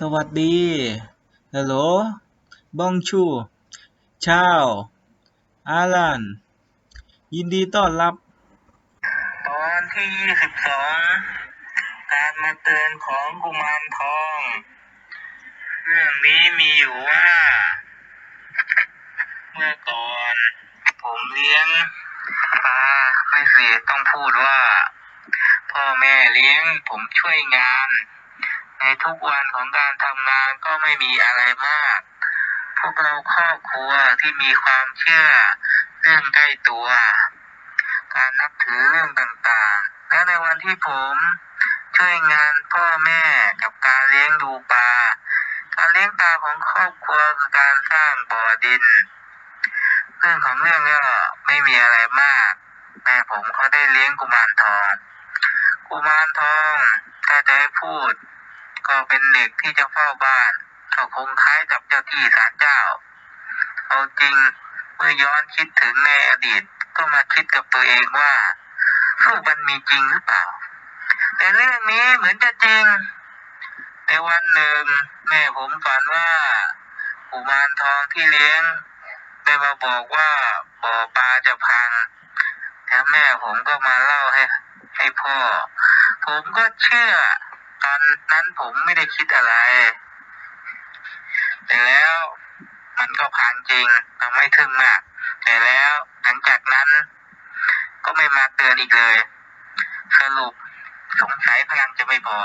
สวัสดีฮัลโหลบองชูชาวอาลัน ยินดีต้อนรับ ตอนที่ยี่สิบสองการมาเตือนของกุมารทอง เรื่องนี้มีอยู่ว่า เมื่อก่อน ผมเลี้ยงปลาไม่เสิต้องพูดว่า พ่อแม่เลี้ยงผมช่วยงาน ในทุกวันของการทำงานก็ไม่มีอะไรมาก พวกเราครอบครัวที่มีความเชื่อเรื่องใกล้ตัว การนับถือเรื่องต่างๆ และในวันที่ผมช่วยงานพ่อแม่กับการเลี้ยงดูปลา การเลี้ยงปลาของครอบครัวคือการสร้างบ่อดิน เรื่องของเรื่องก็ไม่มีอะไรมาก แม่ผมเขาได้เลี้ยงกุมารทอง กุมารทองถ้าจะให้พูด ก็เป็นเด็กที่จะเฝ้าบ้านก็คงคล้ายกับเจ้าที่ศาลเจ้า เอาจริงเมื่อย้อนคิดถึงในอดีตก็มาคิดกับตัวเองว่าลูกมันมีจริงหรือเปล่า แต่เรื่องนี้เหมือนจะจริง ในวันหนึ่ง แม่ผมฝันว่ากุมารทองที่เลี้ยง ได้มาบอกว่าบ่อปลาจะพังแล้วแม่ผมก็มาเล่าให้ ให้พ่อ ผมก็เชื่อ ตอนนั้นผมไม่ได้คิดอะไร แต่แล้วมันก็พังจริงเราไม่ทึ่งมาก แต่แล้วหลังจากนั้น ก็ไม่มาเตือนอีกเลย สรุปสงสัยพลังจะไม่พอ